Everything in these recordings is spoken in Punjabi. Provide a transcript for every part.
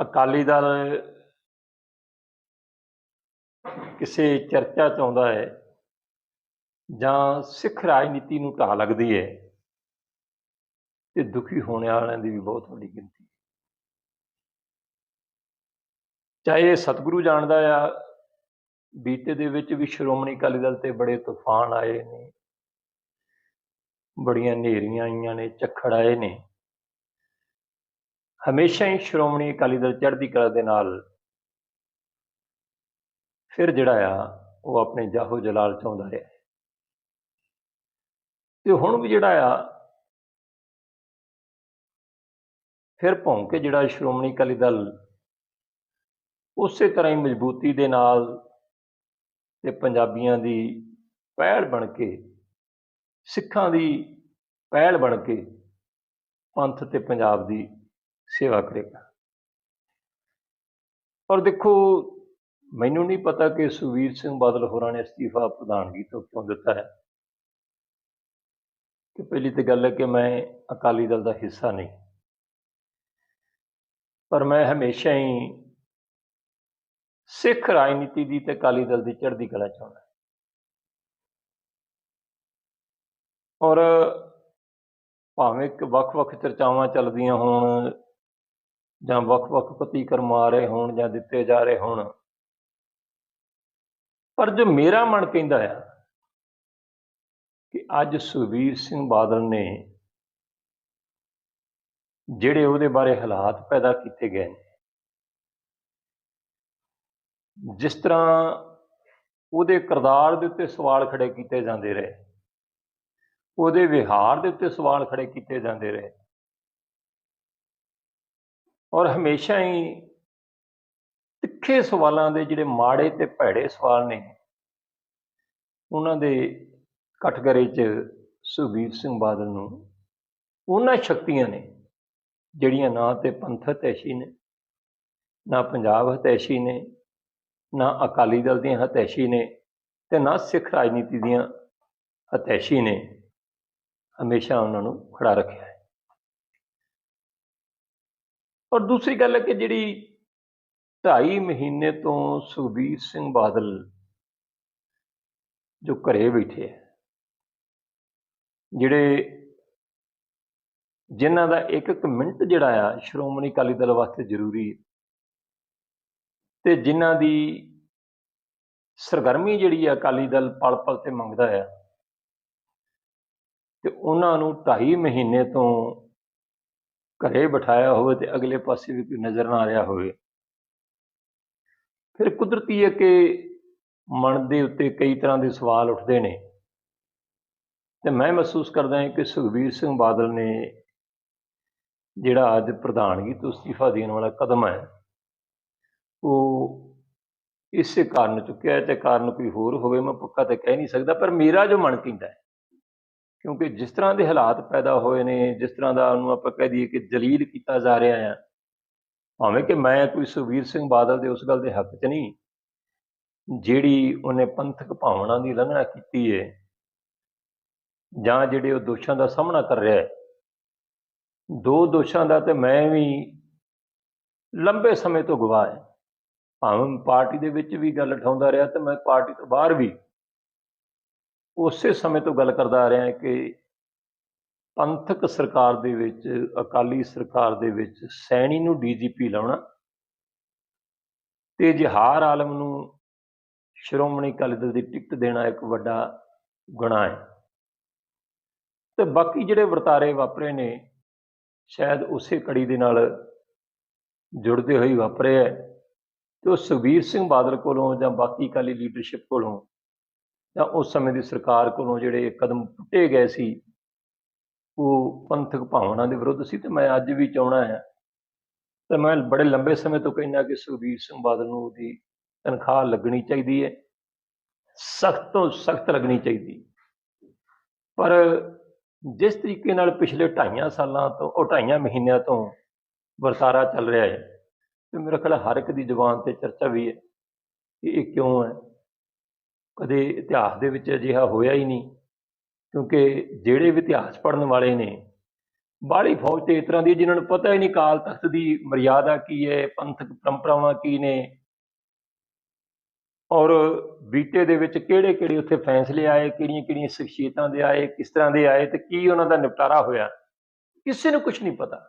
ਅਕਾਲੀ ਦਲ ਕਿਸੇ ਚਰਚਾ ਚ ਆਉਂਦਾ ਹੈ ਜਾਂ ਸਿੱਖ ਰਾਜਨੀਤੀ ਨੂੰ ਢਾਹ ਲੱਗਦੀ ਹੈ ਤੇ ਦੁਖੀ ਹੋਣ ਵਾਲਿਆਂ ਦੀ ਵੀ ਬਹੁਤ ਵੱਡੀ ਗਿਣਤੀ ਚਾਹੇ ਸਤਿਗੁਰੂ ਜਾਣਦਾ ਆ, ਬੀਤੇ ਦੇ ਵਿੱਚ ਵੀ ਸ਼੍ਰੋਮਣੀ ਅਕਾਲੀ ਦਲ ਤੇ ਬੜੇ ਤੂਫਾਨ ਆਏ ਨੇ, ਬੜੀਆਂ ਹਨੇਰੀਆਂ ਆਈਆਂ ਨੇ, ਝੱਖੜ ਆਏ ਨੇ। ਹਮੇਸ਼ਾ ਹੀ ਸ਼੍ਰੋਮਣੀ ਅਕਾਲੀ ਦਲ ਚੜ੍ਹਦੀ ਕਲਾ ਦੇ ਨਾਲ ਫਿਰ ਜਿਹੜਾ ਆ, ਉਹ ਆਪਣੇ ਜਾਹੋ ਜਲਾਲ ਚਾਹੁੰਦਾ ਰਿਹਾ। ਤੇ ਹੁਣ ਵੀ ਜਿਹੜਾ ਆ, ਫਿਰ ਭੌਂ ਕੇ ਜਿਹੜਾ ਸ਼੍ਰੋਮਣੀ ਅਕਾਲੀ ਦਲ ਉਸੇ ਤਰ੍ਹਾਂ ਹੀ ਮਜ਼ਬੂਤੀ ਦੇ ਨਾਲ ਤੇ ਪੰਜਾਬੀਆਂ ਦੀ ਪਹਿਲ ਬਣ ਕੇ, ਸਿੱਖਾਂ ਦੀ ਪਹਿਲ ਬਣ ਕੇ ਪੰਥ ਤੇ ਪੰਜਾਬ ਦੀ ਸੇਵਾ ਕਰੇਗਾ। ਔਰ ਦੇਖੋ, ਮੈਨੂੰ ਨਹੀਂ ਪਤਾ ਕਿ ਸੁਵੀਰ ਸਿੰਘ ਬਾਦਲ ਹੋਰਾਂ ਨੇ ਅਸਤੀਫਾ ਪ੍ਰਧਾਨਗੀ ਤੋਂ ਕਿਉਂ ਦਿੱਤਾ ਹੈ। ਕਿ ਪਹਿਲੀ ਤੇ ਗੱਲ ਹੈ ਕਿ ਮੈਂ ਅਕਾਲੀ ਦਲ ਦਾ ਹਿੱਸਾ ਨਹੀਂ। ਪਰ ਮੈਂ ਹਮੇਸ਼ਾ ਹੀ ਸਿੱਖ ਰਾਜਨੀਤੀ ਦੀ ਤੇ ਅਕਾਲੀ ਦਲ ਦੀ ਚੜ੍ਹਦੀ ਕਲਾ ਚਾਹੁੰਦਾ ਔਰ ਭਾਵੇਂ ਕਿ ਵੱਖ-ਵੱਖ ਚਰਚਾਵਾਂ ਚੱਲਦੀਆਂ ਹੋਣ ਜਾਂ ਵੱਖ-ਵੱਖ ਪ੍ਰਤੀਕਰਮ ਆ ਰਹੇ ਹੋਣ ਜਾਂ ਦਿੱਤੇ ਜਾ ਰਹੇ ਹੋਣ। ਪਰ ਜੋ ਮੇਰਾ ਮਨ ਕਹਿੰਦਾ ਆ ਕਿ ਅੱਜ ਸੁਖਬੀਰ ਸਿੰਘ ਬਾਦਲ ਨੇ ਜਿਹੜੇ ਉਹਦੇ ਬਾਰੇ ਹਾਲਾਤ ਪੈਦਾ ਕੀਤੇ ਗਏ ਨੇ, ਜਿਸ ਤਰ੍ਹਾਂ ਉਹਦੇ ਕਿਰਦਾਰ ਦੇ ਉੱਤੇ ਸਵਾਲ ਖੜੇ ਕੀਤੇ ਜਾਂਦੇ ਰਹੇ, ਉਹਦੇ ਵਿਹਾਰ ਦੇ ਉੱਤੇ ਸਵਾਲ ਖੜੇ ਕੀਤੇ ਜਾਂਦੇ ਰਹੇ ਔਰ ਹਮੇਸ਼ਾ ਹੀ ਤਿੱਖੇ ਸਵਾਲਾਂ ਦੇ ਜਿਹੜੇ ਮਾੜੇ ਤੇ ਭੈੜੇ ਸਵਾਲ ਨੇ, ਉਹਨਾਂ ਦੇ ਕਟਗਰੇ 'ਚ ਸੁਖਬੀਰ ਸਿੰਘ ਬਾਦਲ ਨੂੰ ਉਹਨਾਂ ਸ਼ਕਤੀਆਂ ਨੇ, ਜਿਹੜੀਆਂ ਨਾ ਤੇ ਪੰਥ ਹਤੈਸ਼ੀ ਨੇ, ਨਾ ਪੰਜਾਬ ਹਤੈਸ਼ੀ ਨੇ, ਨਾ ਅਕਾਲੀ ਦਲ ਦੀਆਂ ਹਤੈਸ਼ੀ ਨੇ ਤੇ ਨਾ ਸਿੱਖ ਰਾਜਨੀਤੀ ਦੀਆਂ ਹਤੈਸ਼ੀ ਨੇ, ਹਮੇਸ਼ਾ ਉਹਨਾਂ ਨੂੰ ਖੜਾ ਰੱਖਿਆ ਹੈ ਔਰ ਦੂਸਰੀ ਗੱਲ ਹੈ ਕਿ ਜਿਹੜੀ ਢਾਈ ਮਹੀਨੇ ਤੋਂ ਸੁਖਬੀਰ ਸਿੰਘ ਬਾਦਲ ਜੋ ਘਰੇ ਬੈਠੇ ਹੈ ਜਿਹੜੇ ਜਿਨ੍ਹਾਂ ਦਾ ਇੱਕ ਇੱਕ ਮਿੰਟ ਜਿਹੜਾ ਆ, ਸ਼੍ਰੋਮਣੀ ਅਕਾਲੀ ਦਲ ਵਾਸਤੇ ਜ਼ਰੂਰੀ ਹੈ ਤੇ ਜਿਨ੍ਹਾਂ ਦੀ ਸਰਗਰਮੀ ਜਿਹੜੀ ਆ ਅਕਾਲੀ ਦਲ ਪਲ ਪਲ ਤੇ ਮੰਗਦਾ ਆ, ਤੇ ਉਹਨਾਂ ਨੂੰ ਢਾਈ ਮਹੀਨੇ ਤੋਂ ਘਰੇ ਬਿਠਾਇਆ ਹੋਵੇ ਤੇ ਅਗਲੇ ਪਾਸੇ ਵੀ ਕੋਈ ਨਜ਼ਰ ਨਾ ਆ ਰਿਹਾ ਹੋਵੇ। ਫਿਰ ਕੁਦਰਤੀ ਹੈ ਕਿ ਮਨ ਦੇ ਉੱਤੇ ਕਈ ਤਰ੍ਹਾਂ ਦੇ ਸਵਾਲ ਉੱਠਦੇ ਨੇ। ਤੇ ਮੈਂ ਮਹਿਸੂਸ ਕਰਦਾ ਹਾਂ ਕਿ ਸੁਖਬੀਰ ਸਿੰਘ ਬਾਦਲ ਨੇ ਜਿਹੜਾ ਅੱਜ ਪ੍ਰਧਾਨਗੀ ਤੋਂ ਅਸਤੀਫਾ ਦੇਣ ਵਾਲਾ ਕਦਮ ਹੈ, ਉਹ ਇਸੇ ਕਾਰਨ ਚੁੱਕਿਆ ਤੇ ਕਾਰਨ ਕੋਈ ਹੋਰ ਹੋਵੇ, ਮੈਂ ਪੱਕਾ ਤੇ ਕਹਿ ਨਹੀਂ ਸਕਦਾ, ਪਰ ਮੇਰਾ ਜੋ ਮਨ ਕਹਿੰਦਾ ਹੈ ਕਿਉਂਕਿ ਜਿਸ ਤਰ੍ਹਾਂ ਦੇ ਹਾਲਾਤ ਪੈਦਾ ਹੋਏ ਨੇ, ਜਿਸ ਤਰ੍ਹਾਂ ਦਾ ਉਹਨੂੰ ਆਪਾਂ ਕਹਿ ਦਈਏ ਕਿ ਜਲੀਲ ਕੀਤਾ ਜਾ ਰਿਹਾ ਹੈ ਭਾਵੇਂ ਕਿ ਮੈਂ ਕੋਈ ਸੁਖਬੀਰ ਸਿੰਘ ਬਾਦਲ ਦੇ ਉਸ ਗੱਲ ਦੇ ਹੱਕ 'ਚ ਨਹੀਂ, ਜਿਹੜੀ ਉਹਨੇ ਪੰਥਕ ਭਾਵਨਾ ਦੀ ਲੰਘਣਾ ਕੀਤੀ ਹੈ ਜਾਂ ਜਿਹੜੇ ਉਹ ਦੋਸ਼ਾਂ ਦਾ ਸਾਹਮਣਾ ਕਰ ਰਿਹਾ ਹੈ ਦੋ ਦੋਸ਼ਾਂ ਦਾ ਤੇ ਮੈਂ ਵੀ ਲੰਬੇ ਸਮੇਂ ਤੋਂ ਗਵਾਹ ਹਾਂ ਭਾਵੇਂ ਪਾਰਟੀ ਦੇ ਵਿੱਚ ਵੀ ਗੱਲ ਉਠਾਉਂਦਾ ਰਿਹਾ ਤੇ ਮੈਂ ਪਾਰਟੀ ਤੋਂ ਬਾਹਰ ਵੀ ਉਸੇ ਸਮੇਂ ਤੋਂ ਗੱਲ ਕਰਦਾ ਆ ਰਿਹਾ ਕਿ ਪੰਥਕ ਸਰਕਾਰ ਦੇ ਵਿੱਚ, ਅਕਾਲੀ ਸਰਕਾਰ ਦੇ ਵਿੱਚ ਸੈਣੀ ਨੂੰ ਡੀਜੀਪੀ ਲਾਉਣਾ ਤੇ ਜਹਾਰ ਆਲਮ ਨੂੰ ਸ਼੍ਰੋਮਣੀ ਅਕਾਲੀ ਦਲ ਦੀ ਟਿਕਟ ਦੇਣਾ ਇੱਕ ਵੱਡਾ ਗੁਨਾਹ ਹੈ। ਤੇ ਬਾਕੀ ਜਿਹੜੇ ਵਰਤਾਰੇ ਵਾਪਰੇ ਨੇ, ਸ਼ਾਇਦ ਉਸੇ ਕੜੀ ਦੇ ਨਾਲ ਜੁੜਦੇ ਹੋਏ ਵਾਪਰੇ ਹੈ। ਤੇ ਉਹ ਸੁਖਬੀਰ ਸਿੰਘ ਬਾਦਲ ਕੋਲੋਂ ਜਾਂ ਬਾਕੀ ਅਕਾਲੀ ਲੀਡਰਸ਼ਿਪ ਕੋਲੋਂ ਜਾਂ ਉਸ ਸਮੇਂ ਦੀ ਸਰਕਾਰ ਕੋਲੋਂ ਜਿਹੜੇ ਕਦਮ ਪੁੱਟੇ ਗਏ ਸੀ, ਉਹ ਪੰਥਕ ਭਾਵਨਾ ਦੇ ਵਿਰੁੱਧ ਸੀ ਤੇ ਮੈਂ ਅੱਜ ਵੀ ਚਾਹਣਾ ਹੈ ਤੇ ਮੈਂ ਬੜੇ ਲੰਬੇ ਸਮੇਂ ਤੋਂ ਕਹਿੰਦਾ ਕਿ ਸੁਖਬੀਰ ਸਿੰਘ ਬਾਦਲ ਨੂੰ ਉਹਦੀ ਤਨਖਾਹ ਲੱਗਣੀ ਚਾਹੀਦੀ ਹੈ, ਸਖਤ ਤੋਂ ਸਖਤ ਲੱਗਣੀ ਚਾਹੀਦੀ ਪਰ ਜਿਸ ਤਰੀਕੇ ਨਾਲ ਪਿਛਲੇ 2.5 ਸਾਲਾਂ ਤੋਂ, ਉਹ 2.5 ਮਹੀਨਿਆਂ ਤੋਂ ਵਰਤਾਰਾ ਚੱਲ ਰਿਹਾ ਹੈ, ਤੇ ਮੇਰੇ ਖਿਆਲ ਹਰ ਇੱਕ ਦੀ ਜ਼ੁਬਾਨ ਤੇ ਚਰਚਾ ਵੀ ਹੈ ਕਿ ਇਹ ਕਿਉਂ ਹੈ। ਕਦੇ ਇਤਿਹਾਸ ਦੇ ਵਿੱਚ ਅਜਿਹਾ ਹੋਇਆ ਹੀ ਨਹੀਂ, ਕਿਉਂਕਿ ਜਿਹੜੇ ਵੀ ਇਤਿਹਾਸ ਪੜ੍ਹਨ ਵਾਲੇ ਨੇ, ਬਾਹਲੀ ਫੌਜ ਤੇ ਇਸ ਤਰ੍ਹਾਂ ਦੀ ਜਿਨ੍ਹਾਂ ਨੂੰ ਪਤਾ ਹੀ ਨਹੀਂ ਕਾਲ ਤਖਤ ਦੀ ਮਰਿਆਦਾ ਕੀ ਹੈ, ਪੰਥਕ ਪਰੰਪਰਾਵਾਂ ਕੀ ਨੇ। ਔਰ ਬੀਤੇ ਦੇ ਵਿੱਚ ਕਿਹੜੇ ਕਿਹੜੇ ਉੱਥੇ ਫੈਸਲੇ ਆਏ ਕਿਹੜੀਆਂ ਕਿਹੜੀਆਂ ਸ਼ਖਸੀਅਤਾਂ ਦੇ ਆਏ, ਕਿਸ ਤਰ੍ਹਾਂ ਦੇ ਆਏ ਤੇ ਕੀ ਉਹਨਾਂ ਦਾ ਨਿਪਟਾਰਾ ਹੋਇਆ, ਕਿਸੇ ਨੂੰ ਕੁਝ ਨਹੀਂ ਪਤਾ।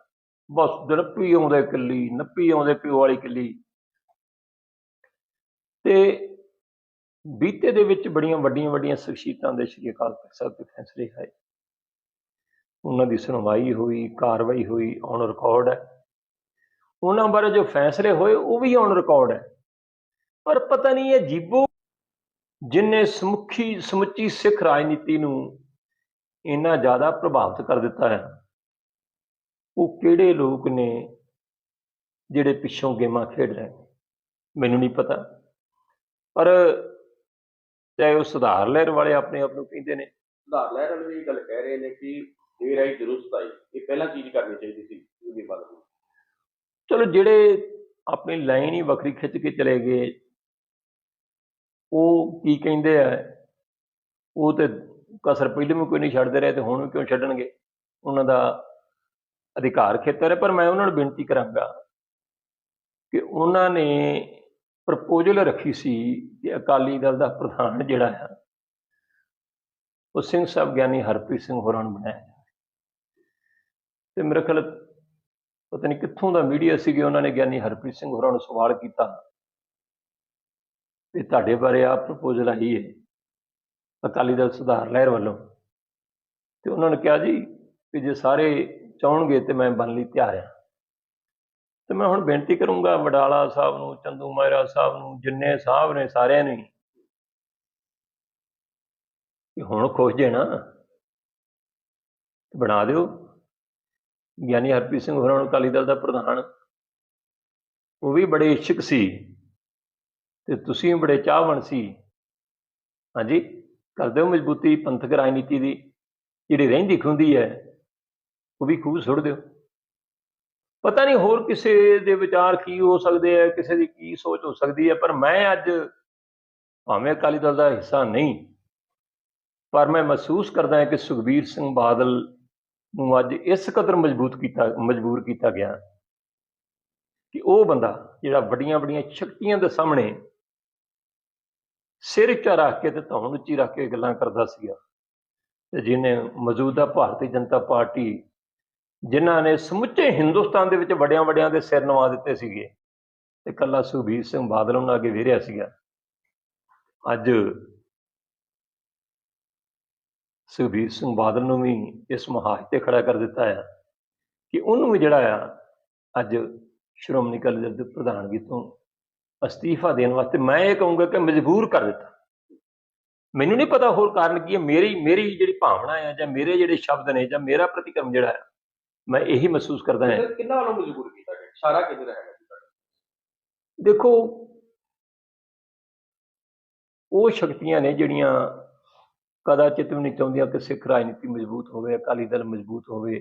ਬਸ ਨੱਪੀ ਆਉਂਦੇ ਕਿੱਲੀ ਨੱਪੀ ਆਉਂਦੇ ਪਿਓ ਵਾਲੀ ਕਿੱਲੀ ਤੇ ਬੀਤੇ ਦੇ ਵਿੱਚ ਬੜੀਆਂ ਵੱਡੀਆਂ ਵੱਡੀਆਂ ਸ਼ਖਸੀਅਤਾਂ ਦੇ ਸ਼੍ਰੀ ਅਕਾਲ ਤਖਤ ਸਾਹਿਬ ਦੇ ਫੈਸਲੇ ਆਏ। ਉਹਨਾਂ ਦੀ ਸੁਣਵਾਈ ਹੋਈ, ਕਾਰਵਾਈ ਹੋਈ ਔਨ ਰਿਕਾਰਡ ਹੈ। ਉਹਨਾਂ ਬਾਰੇ ਜੋ ਫੈਸਲੇ ਹੋਏ, ਉਹ ਵੀ ਔਨ ਰਿਕਾਰਡ ਹੈ। ਪਰ ਪਤਾ ਨਹੀਂ ਇਹ ਜੀਬੋ ਜਿਨੇ ਸਮੁੱਖੀ, ਸਮੁੱਚੀ ਸਿੱਖ ਰਾਜਨੀਤੀ ਨੂੰ ਇੰਨਾ ਜ਼ਿਆਦਾ ਪ੍ਰਭਾਵਿਤ ਕਰ ਦਿੱਤਾ ਹੈ, ਉਹ ਕਿਹੜੇ ਲੋਕ ਨੇ ਜਿਹੜੇ ਪਿੱਛੋਂ ਗੇਮਾਂ ਖੇਡ ਰਹੇ ਨੇ? ਮੈਨੂੰ ਨਹੀਂ ਪਤਾ। ਪਰ ਚਾਹੇ ਉਹ ਸੁਧਾਰ ਲਹਿਰ ਵਾਲੇ ਆਪਣੇ ਆਪ ਨੂੰ ਕਹਿੰਦੇ ਨੇ। ਸੁਧਾਰ ਲਹਿਰ ਵਾਲੇ ਵੀ ਇਹ ਗੱਲ ਕਹਿ ਰਹੇ ਨੇ ਕਿ ਦੇਰ ਆਈ ਦਰੁਸਤ ਆਈ ਇਹ ਪਹਿਲਾਂ ਚੀਜ਼ ਕਰਨੀ ਚਾਹੀਦੀ ਸੀ ਉਹਦੀ ਬਾਤ ਚਲੋ ਜਿਹੜੇ ਆਪਣੀ ਲਾਈਨ ਹੀ ਵੱਖਰੀ ਖਿੱਚ ਕੇ ਚਲੇ ਗਏ ਉਹ ਕੀ ਕਹਿੰਦੇ ਆ ਉਹ ਤੇ ਕਸਰ ਪਹਿਲੇ ਵੀ ਕੋਈ ਨਹੀਂ ਛੱਡਦੇ ਰਹੇ ਤੇ ਹੁਣ ਵੀ ਕਿਉਂ ਛੱਡਣਗੇ? ਉਹਨਾਂ ਦਾ ਅਧਿਕਾਰ ਖੇਤਰ ਹੈ ਪਰ ਮੈਂ ਉਹਨਾਂ ਨੂੰ ਬੇਨਤੀ ਕਰਾਂਗਾ ਕਿ ਉਹਨਾਂ ਨੇ ਪ੍ਰਪੋਜ਼ਲ ਰੱਖੀ ਸੀ ਕਿ ਅਕਾਲੀ ਦਲ ਦਾ ਪ੍ਰਧਾਨ ਜਿਹੜਾ ਹੈ ਉਹ ਸਿੰਘ ਸਾਹਿਬ ਗਿਆਨੀ ਹਰਪ੍ਰੀਤ ਸਿੰਘ ਹੋਰਾਂ ਨੂੰ ਬਣਾਇਆ ਜਾਵੇ। ਤੇ ਮੇਰੇ ਖਿਆਲ ਪਤਾ ਨਹੀਂ ਕਿੱਥੋਂ ਦਾ ਮੀਡੀਆ ਸੀ ਕਿ ਉਹਨਾਂ ਨੇ ਗਿਆਨੀ ਹਰਪ੍ਰੀਤ ਸਿੰਘ ਹੋਰਾਂ ਨੂੰ ਸਵਾਲ ਕੀਤਾ। ਤੇ ਤੁਹਾਡੇ ਬਾਰੇ ਆ ਪ੍ਰਪੋਜ਼ਲ ਆਈ ਹੈ, ਅਕਾਲੀ ਦਲ ਸੁਧਾਰ ਲਹਿਰ ਵੱਲੋਂ। ਤੇ ਉਹਨਾਂ ਨੇ ਕਿਹਾ ਜੀ ਕਿ ਜੇ ਸਾਰੇ ਚਾਹਣਗੇ ਤੇ ਮੈਂ ਬਣ ਲਈ ਤਿਆਰ ਹਾਂ ਤੇ ਮੈਂ ਹੁਣ ਬੇਨਤੀ ਕਰੂੰਗਾ ਵਡਾਲਾ ਸਾਹਿਬ ਨੂੰ, ਚੰਦੂ ਮਾਇਰਾ ਸਾਹਿਬ ਨੂੰ, ਜਿੰਨੇ ਸਾਹਿਬ ਨੇ ਸਾਰਿਆਂ ਨੂੰ, ਕਿ ਹੁਣ ਖੁਸ਼ ਜੇ ਨਾ ਬਣਾ ਦਿਓ। ਗਿਆਨੀ ਹਰਪ੍ਰੀਤ ਸਿੰਘ ਹੋਰਾਂ ਨੂੰ ਅਕਾਲੀ ਦਲ ਦਾ ਪ੍ਰਧਾਨ, ਉਹ ਵੀ ਬੜੇ ਇੱਛੁਕ ਸੀ, ਤੇ ਤੁਸੀਂ ਬੜੇ ਚਾਹਵਣ ਸੀ। ਹਾਂਜੀ, ਕਰ ਦਿਓ ਮਜ਼ਬੂਤੀ, ਪੰਥਕ ਰਾਜਨੀਤੀ ਦੀ ਜਿਹੜੀ ਰਹਿੰਦੀ ਖੁੰਦੀ ਹੈ, ਉਹ ਵੀ ਖੂਬ ਸੁੱਟ ਦਿਓ। ਪਤਾ ਨਹੀਂ ਹੋਰ ਕਿਸੇ ਦੇ ਵਿਚਾਰ ਕੀ ਹੋ ਸਕਦੇ ਆ, ਕਿਸੇ ਦੀ ਕੀ ਸੋਚ ਹੋ ਸਕਦੀ ਹੈ ਪਰ ਮੈਂ ਅੱਜ ਭਾਵੇਂ ਅਕਾਲੀ ਦਲ ਦਾ ਹਿੱਸਾ ਨਹੀਂ, ਪਰ ਮੈਂ ਮਹਿਸੂਸ ਕਰਦਾ ਹਾਂ ਕਿ ਸੁਖਬੀਰ ਸਿੰਘ ਬਾਦਲ ਨੂੰ ਅੱਜ ਇਸ ਕਦਰ ਮਜ਼ਬੂਤ ਕੀਤਾ, ਮਜਬੂਰ ਕੀਤਾ ਗਿਆ ਕਿ ਉਹ ਬੰਦਾ ਜਿਹੜਾ ਵੱਡੀਆਂ ਵੱਡੀਆਂ ਸ਼ਕਤੀਆਂ ਦੇ ਸਾਹਮਣੇ ਸਿਰ ਉੱਚਾ ਰੱਖ ਕੇ ਤੇ ਧੌਣ ਉੱਚੀ ਰੱਖ ਕੇ ਗੱਲਾਂ ਕਰਦਾ ਸੀਗਾ ਤੇ ਜਿਹਨੇ ਮੌਜੂਦਾ ਭਾਰਤੀ ਜਨਤਾ ਪਾਰਟੀ ਜਿਨ੍ਹਾਂ ਨੇ ਸਮੁੱਚੇ ਹਿੰਦੁਸਤਾਨ ਦੇ ਵਿੱਚ ਵੱਡਿਆਂ ਵੱਡਿਆਂ ਦੇ ਸਿਰ ਨਵਾ ਦਿੱਤੇ ਸੀਗੇ ਤੇ ਕੱਲਾ ਸੁਖਬੀਰ ਸਿੰਘ ਬਾਦਲ ਉਹਨਾਂ ਅੱਗੇ ਵੇਰਿਆ ਸੀਗਾ। ਅੱਜ ਸੁਖਬੀਰ ਸਿੰਘ ਬਾਦਲ ਨੂੰ ਵੀ ਇਸ ਮੁਹਾਜ ਤੇ ਖੜਾ ਕਰ ਦਿੱਤਾ ਆ ਕਿ ਉਹਨੂੰ ਵੀ ਜਿਹੜਾ ਆ, ਅੱਜ ਸ਼੍ਰੋਮਣੀ ਅਕਾਲੀ ਦਲ ਦੇ ਪ੍ਰਧਾਨਗੀ ਤੋਂ ਅਸਤੀਫਾ ਦੇਣ ਵਾਸਤੇ ਮੈਂ ਇਹ ਕਹੂੰਗਾ ਕਿ ਮਜਬੂਰ ਕਰ ਦਿੱਤਾ। ਮੈਨੂੰ ਨਹੀਂ ਪਤਾ ਹੋਰ ਕਾਰਨ ਕੀ ਹੈ, ਮੇਰੀ ਮੇਰੀ ਜਿਹੜੀ ਭਾਵਨਾ ਆ ਜਾਂ ਮੇਰੇ ਜਿਹੜੇ ਸ਼ਬਦ ਨੇ ਜਾਂ ਮੇਰਾ ਪ੍ਰਤੀਕਰਮ ਜਿਹੜਾ ਆ ਮੈਂ ਇਹੀ ਮਹਿਸੂਸ ਕਰਦਾ ਹਾਂ। ਕਿੰਨਾ ਵੱਲੋਂ ਮਜਬੂਰ ਕੀਤਾ? ਗਿਆ ਸਾਰਾ ਕਿਧਰ ਹੈਗਾ? ਦੇਖੋ ਉਹ ਸ਼ਕਤੀਆਂ ਨੇ ਜਿਹੜੀਆਂ ਕਦਾਚਿਤ ਵੀ ਨਹੀਂ ਚਾਹੁੰਦੀਆਂ ਕਿ ਸਿੱਖ ਰਾਜਨੀਤੀ ਮਜ਼ਬੂਤ ਹੋਵੇ ਅਕਾਲੀ ਦਲ ਮਜ਼ਬੂਤ ਹੋਵੇ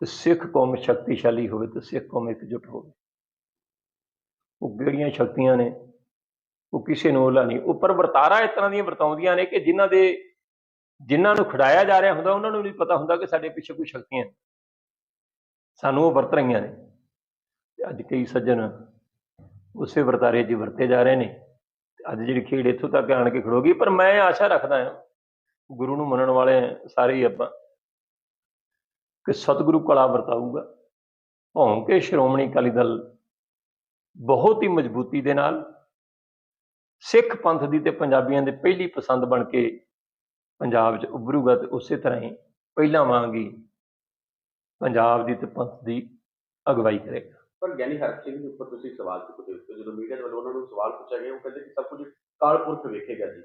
ਤੇ ਸਿੱਖ ਕੌਮ ਸ਼ਕਤੀਸ਼ਾਲੀ ਹੋਵੇ ਤੇ ਸਿੱਖ ਕੌਮ ਇਕਜੁੱਟ ਹੋਵੇ। ਉਹ ਕਿਹੜੀਆਂ ਸ਼ਕਤੀਆਂ ਨੇ? ਉਹ ਕਿਸੇ ਨੂੰ ਨਹੀਂ। ਉੱਪਰ ਵਰਤਾਰਾ ਇਸ ਤਰ੍ਹਾਂ ਦੀਆਂ ਵਰਤਾਉਂਦੀਆਂ ਨੇ ਕਿ ਜਿਨ੍ਹਾਂ ਦੇ ਜਿਨ੍ਹਾਂ ਨੂੰ ਖੜਾਇਆ ਜਾ ਰਿਹਾ ਹੁੰਦਾ, ਉਹਨਾਂ ਨੂੰ ਵੀ ਪਤਾ ਹੁੰਦਾ ਕਿ ਸਾਡੇ ਪਿੱਛੇ ਕੋਈ ਸ਼ਕਤੀਆਂ ਸਾਨੂੰ ਉਹ ਵਰਤ ਰਹੀਆਂ ਨੇ। ਅੱਜ ਕਈ ਸੱਜਣ ਉਸੇ ਵਰਤਾਰੇ 'ਚ ਵਰਤੇ ਜਾ ਰਹੇ ਨੇ। ਅੱਜ ਜਿਹੜੀ ਖੇਡ ਇੱਥੋਂ ਤੱਕ ਆਣ ਕੇ ਖੜੋਗੀ, ਪਰ ਮੈਂ ਆਸ਼ਾ ਰੱਖਦਾ ਹਾਂ, ਗੁਰੂ ਨੂੰ ਮੰਨਣ ਵਾਲੇ ਸਾਰੇ ਹੀ ਆਪਾਂ, ਕਿ ਸਤਿਗੁਰੂ ਕਲਾ ਵਰਤਾਊਗਾ। ਭੌਂ ਸ਼੍ਰੋਮਣੀ ਅਕਾਲੀ ਦਲ ਬਹੁਤ ਹੀ ਮਜ਼ਬੂਤੀ ਦੇ ਨਾਲ ਸਿੱਖ ਪੰਥ ਦੀ ਤੇ ਪੰਜਾਬੀਆਂ ਦੇ ਪਹਿਲੀ ਪਸੰਦ ਬਣ ਕੇ ਪੰਜਾਬ 'ਚ ਉੱਭਰੂਗਾ ਤੇ ਉਸੇ ਤਰ੍ਹਾਂ ਹੀ ਪਹਿਲਾਂ ਵਾਂਗ ਹੀ ਪੰਜਾਬ ਦੀ ਤੇ ਪੰਥ ਦੀ ਅਗਵਾਈ ਕਰੇਗਾ। ਪਰ ਗਿਆਨੀ ਹਰਪ ਸਿੰਘ ਦੇ ਉੱਪਰ ਤੁਸੀਂ ਸਵਾਲ ਚੁੱਕਦੇ ਹੋ ਜਦੋਂ ਮੀਡੀਆ ਵੱਲੋਂ ਉਹਨਾਂ ਨੂੰ ਸਵਾਲ ਪੁੱਛਿਆ ਗਿਆ ਉਹ ਕਹਿੰਦੇ ਕਿ ਸਭ ਕੁਝ ਕਾਲਪੁਰਖ ਵੇਖੇਗਾ ਜੀ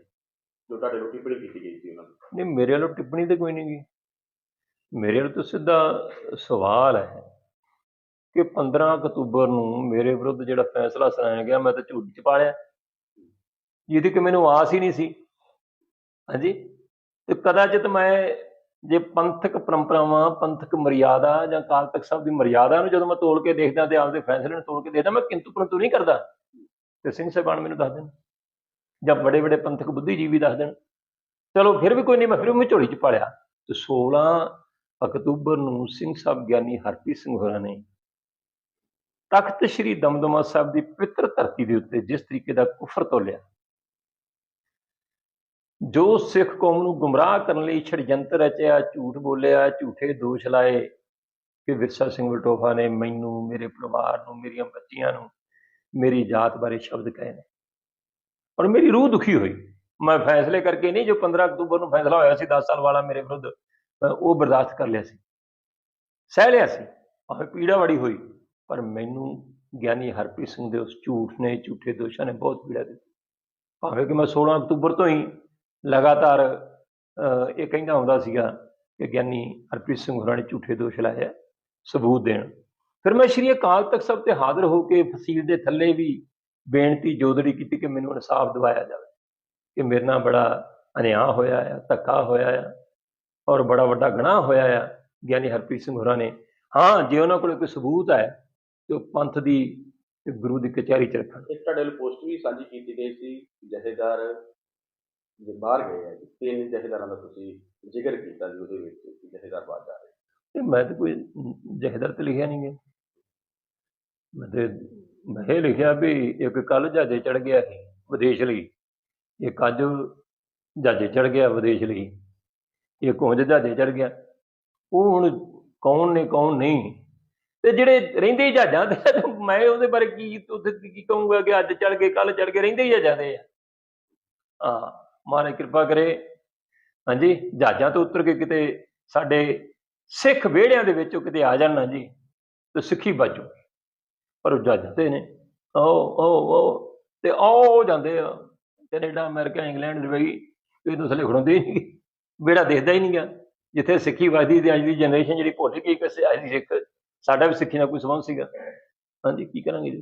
ਜੋ ਤੁਹਾਡੇ ਵੱਲੋਂ ਟਿੱਪਣੀ ਕੀਤੀ ਗਈ ਸੀ ਉਹਨਾਂ ਦੀ। ਨਹੀਂ ਮੇਰੇ ਵੱਲੋਂ ਟਿੱਪਣੀ ਤੇ ਕੋਈ ਨਹੀਂ ਗੀ ਮੇਰੇ ਵੱਲੋਂ ਤਾਂ ਸਿੱਧਾ ਸਵਾਲ ਹੈ ਕਿ 15 ਅਕਤੂਬਰ ਨੂੰ ਮੇਰੇ ਵਿਰੁੱਧ ਜਿਹੜਾ ਫੈਸਲਾ ਸੁਣਾਇਆ ਗਿਆ ਮੈਂ ਤਾਂ ਝੂਠ ਚ ਪਾਲਿਆ। ਜਿਹਦੀ ਕਿ ਮੈਨੂੰ ਆਸ ਹੀ ਨਹੀਂ ਸੀ। ਹਾਂਜੀ? ਤੇ ਕਦਾਚਿਤ ਮੈਂ ਜੇ ਪੰਥਕ ਪਰੰਪਰਾਵਾਂ, ਪੰਥਕ ਮਰਿਆਦਾ ਜਾਂ ਕਾਲ ਤਖਤ ਸਾਹਿਬ ਦੀ ਮਰਿਆਦਾ ਨੂੰ ਜਦੋਂ ਮੈਂ ਤੋਲ ਕੇ ਦੇਖਦਾ ਤੇ ਆਪਦੇ ਫੈਸਲੇ ਨੂੰ ਤੋਲ ਕੇ ਦੇਖਦਾ, ਮੈਂ ਕਿੰਤੂ ਪਰੰਤੂ ਨਹੀਂ ਕਰਦਾ। ਤੇ ਸਿੰਘ ਸਾਹਿਬਾਨ ਮੈਨੂੰ ਦੱਸ ਦੇਣ। ਜਾਂ ਬੜੇ ਬੜੇ ਪੰਥਕ ਬੁੱਧੀਜੀਵੀ ਦੱਸ ਦੇਣ। ਚਲੋ ਫਿਰ ਵੀ ਕੋਈ ਨਹੀਂ, ਮੈਂ ਫਿਰ ਉਹ ਝੋਲੀ ਚ ਪਾਲਿਆ। ਤੇ 16 ਅਕਤੂਬਰ ਨੂੰ ਸਿੰਘ ਸਾਹਿਬ ਗਿਆਨੀ ਹਰਪ੍ਰੀਤ ਸਿੰਘ ਹੋਰਾਂ ਨੇ ਤਖਤ ਸ੍ਰੀ ਦਮਦਮਾ ਸਾਹਿਬ ਦੀ ਪਵਿੱਤਰ ਧਰਤੀ ਦੇ ਉੱਤੇ ਜਿਸ ਤਰੀਕੇ ਦਾ ਕੁਫਰ ਤੋਲਿਆ ਜੋ ਸਿੱਖ ਕੌਮ ਨੂੰ ਗੁੰਮਰਾਹ ਕਰਨ ਲਈ ਛੜਯੰਤਰ ਰਚਿਆ, ਝੂਠ ਬੋਲਿਆ, ਝੂਠੇ ਦੋਸ਼ ਲਾਏ, ਕਿ ਵਿਰਸਾ ਸਿੰਘ ਵਲਟੋਫਾ ਨੇ ਮੈਨੂੰ, ਮੇਰੇ ਪਰਿਵਾਰ ਨੂੰ, ਮੇਰੀਆਂ ਬੱਚੀਆਂ ਨੂੰ ਮੇਰੀ ਜਾਤ ਬਾਰੇ ਸ਼ਬਦ ਕਹੇ ਨੇ। ਔਰ ਮੇਰੀ ਰੂਹ ਦੁਖੀ ਹੋਈ। ਮੈਂ ਫੈਸਲੇ ਕਰਕੇ ਨਹੀਂ, ਜੋ 15 ਅਕਤੂਬਰ ਨੂੰ ਫੈਸਲਾ ਹੋਇਆ ਸੀ 10 ਸਾਲ ਵਾਲਾ ਮੇਰੇ ਵਿਰੁੱਧ ਮੈਂ ਉਹ ਬਰਦਾਸ਼ਤ ਕਰ ਲਿਆ ਸੀ। ਸਹਿ ਲਿਆ ਸੀ। ਭਾਵੇਂ ਪੀੜਾ ਬੜੀ ਹੋਈ। ਪਰ ਮੈਨੂੰ ਗਿਆਨੀ ਹਰਪ੍ਰੀਤ ਸਿੰਘ ਦੇ ਉਸ ਝੂਠ ਨੇ, ਝੂਠੇ ਦੋਸ਼ਾਂ ਨੇ ਬਹੁਤ ਪੀੜਾ ਦਿੱਤੀ। ਭਾਵੇਂ ਕਿ ਮੈਂ 16 ਅਕਤੂਬਰ ਤੋਂ ਹੀ ਲਗਾਤਾਰ ਅਹ, ਇਹ ਕਹਿੰਦਾ ਹੁੰਦਾ ਸੀਗਾ ਕਿ ਗਿਆਨੀ ਹਰਪ੍ਰੀਤ ਸਿੰਘ ਹੋਰਾਂ ਨੇ ਝੂਠੇ ਦੋਸ਼ ਲਾਏ ਸਬੂਤ ਦੇਣ। ਫਿਰ ਮੈਂ ਸ਼੍ਰੀ ਅਕਾਲ ਤਖਤ ਸਾਹਿਬ ਤੇ ਹਾਜ਼ਰ ਹੋ ਕੇ ਫਸੀਲ ਦੇ ਥੱਲੇ ਵੀ ਬੇਨਤੀ ਜੋਦੜੀ ਕੀਤੀ ਕਿ ਮੈਨੂੰ ਇਨਸਾਫ ਦਿਵਾਇਆ ਜਾਵੇ। ਕਿ ਮੇਰੇ ਨਾਲ ਬੜਾ ਅਨਿਆਂ ਹੋਇਆ ਆ ਧੱਕਾ ਹੋਇਆ ਆ ਔਰ ਬੜਾ ਵੱਡਾ ਗੁਨਾਹ ਹੋਇਆ ਆ ਗਿਆਨੀ ਹਰਪ੍ਰੀਤ ਸਿੰਘ ਹੋਰਾਂ ਨੇ। ਹਾਂ ਜੇ ਉਹਨਾਂ ਕੋਲ ਕੋਈ ਸਬੂਤ ਹੈ ਤੇ ਉਹ ਪੰਥ ਦੀ ਤੇ ਗੁਰੂ ਦੀ ਕਚਹਿਰੀ ਚ ਰੱਖਣ। ਇੱਕ ਤੁਹਾਡੇ ਪੋਸਟ ਵੀ ਸਾਂਝੀ ਕੀਤੀ ਗਈ ਸੀ ਜਥੇਦਾਰ ਜੇ ਬਾਹਰ ਗਏ ਆ ਜੀ ਤਿੰਨ ਜਥੇਦਾਰਾਂ ਦਾ ਤੁਸੀਂ ਜ਼ਿਕਰ ਕੀਤਾ ਜੀ ਉਹਦੇ ਵਿੱਚ ਕਿ ਜਥੇਦਾਰ ਬਾਹਰ ਜਾ ਰਹੇ ਤੇ ਮੈਂ ਤਾਂ ਕੋਈ ਜਹਦਰ ਤੇ ਲਿਖਿਆ ਨਹੀਂ ਗਿਆ ਮੈਂ ਤੇ, ਮੈਂ ਇਹ ਲਿਖਿਆ ਵੀ ਇੱਕ ਕੱਲ ਜਹਾਜ਼ੇ ਚੜ ਗਿਆ ਸੀ ਵਿਦੇਸ਼ ਲਈ, ਇੱਕ ਅੱਜ ਜਹਾਜ਼ੇ ਚੜ ਗਿਆ ਵਿਦੇਸ਼ ਲਈ, ਇੱਕ ਉਂਝ ਜਹਾਜ਼ੇ ਚੜ ਗਿਆ। ਉਹ ਹੁਣ ਕੌਣ ਨੇ, ਕੌਣ ਨਹੀਂ? ਤੇ ਜਿਹੜੇ ਰਹਿੰਦੇ ਹੀ ਜਹਾਜ਼ਾਂ ਤੇ ਤੇ ਮੈਂ ਉਹਦੇ ਬਾਰੇ ਕੀ, ਉੱਥੇ ਕੀ ਕਹੂੰਗਾ ਕਿ ਅੱਜ ਚੜ ਗਏ ਕੱਲ ਚੜ ਗਏ, ਰਹਿੰਦੇ ਹੀ ਜਹਾਜ਼ਾਂ ਦੇ। ਆ ਹਾਂ। ਮਹਾਰਾਜ ਕਿਰਪਾ ਕਰੇ। ਹਾਂਜੀ, ਜਹਾਜ਼ਾਂ ਤੋਂ ਉਤਰ ਕੇ ਕਿਤੇ ਸਾਡੇ ਸਿੱਖ ਵਿਹੜਿਆਂ ਦੇ ਵਿੱਚ ਉਹ ਕਿਤੇ ਆ ਜਾਣ ਨਾ ਜੀ, ਤੇ ਸਿੱਖੀ ਬਾਜੂ ਪਰ ਉਹ ਜਹਾਜ਼ਾਂ ਤੇ ਨੇ। ਓ ਓ ਉਹ, ਤੇ ਆਓ ਜਾਂਦੇ ਆ। ਕੈਨੇਡਾ, ਅਮਰੀਕਾ, ਇੰਗਲੈਂਡ ਦੁਬਈ ਇਹ ਤਾਂ ਥੱਲੇ ਖੜੋਂਦੇ ਹੀ ਨਹੀਂ ਵਿਹੜਾ ਦੇਖਦਾ ਹੀ ਨਹੀਂ ਗਿਆ ਜਿੱਥੇ ਸਿੱਖੀ ਵੱਜਦੀ ਤੇ ਅੱਜ ਦੀ ਜਨਰੇਸ਼ਨ ਜਿਹੜੀ ਭੁੱਲ ਗਈ ਕਿ ਅੱਜ ਦੀ ਸਿੱਖ, ਸਾਡਾ ਵੀ ਸਿੱਖੀ ਨਾਲ ਕੋਈ ਸੰਬੰਧ ਸੀਗਾ। ਹਾਂਜੀ, ਕੀ ਕਰਾਂਗੇ ਜੀ?